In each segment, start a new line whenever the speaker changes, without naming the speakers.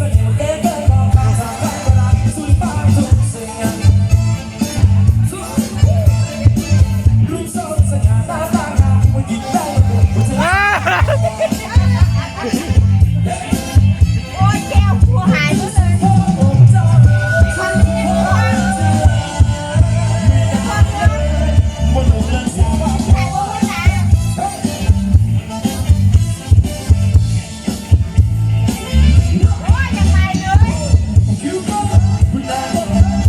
Eu quero.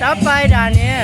จับไปด่านนี้